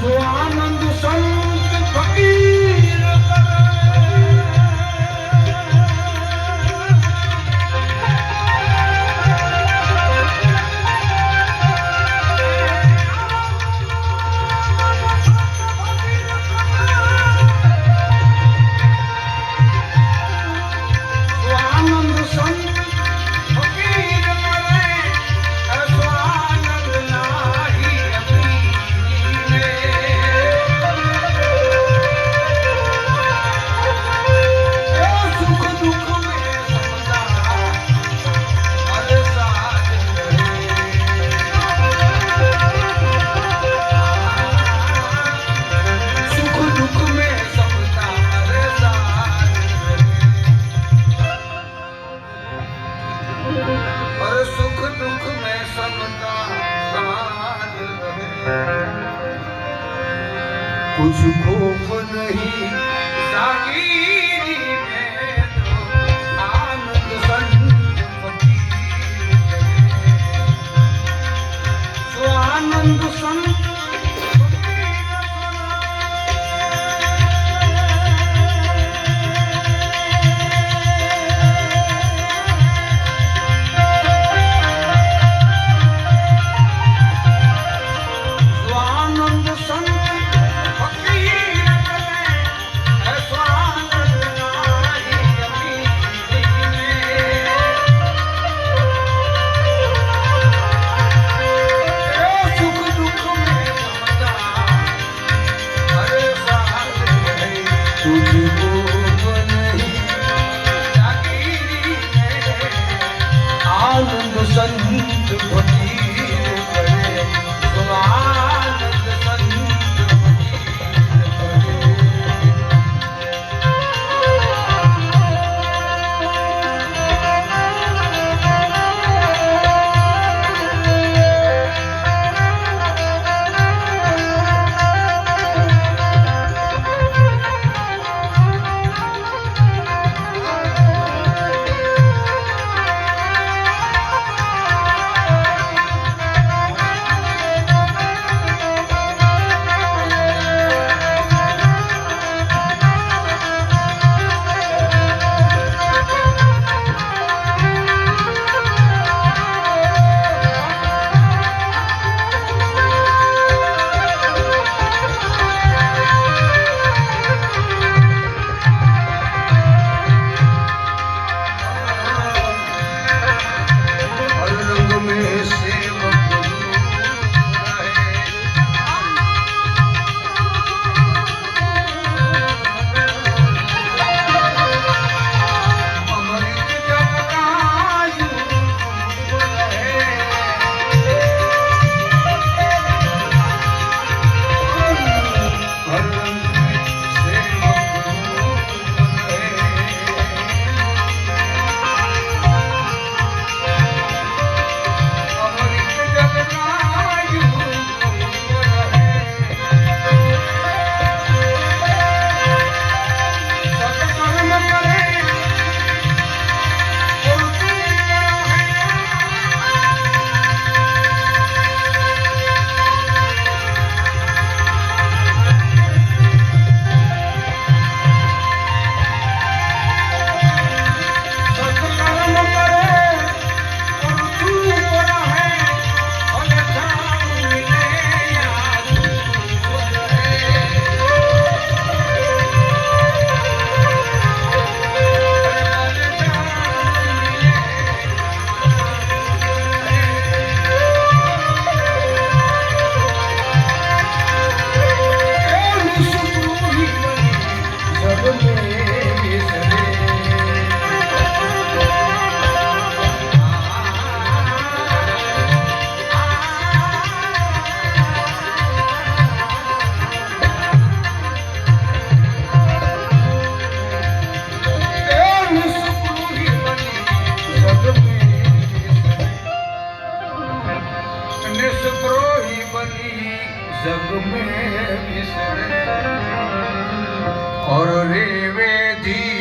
Wow. कुछ खोफ नहीं जागी સંત ભક્તિ કરે. સંત जग में विसर और रेवे दी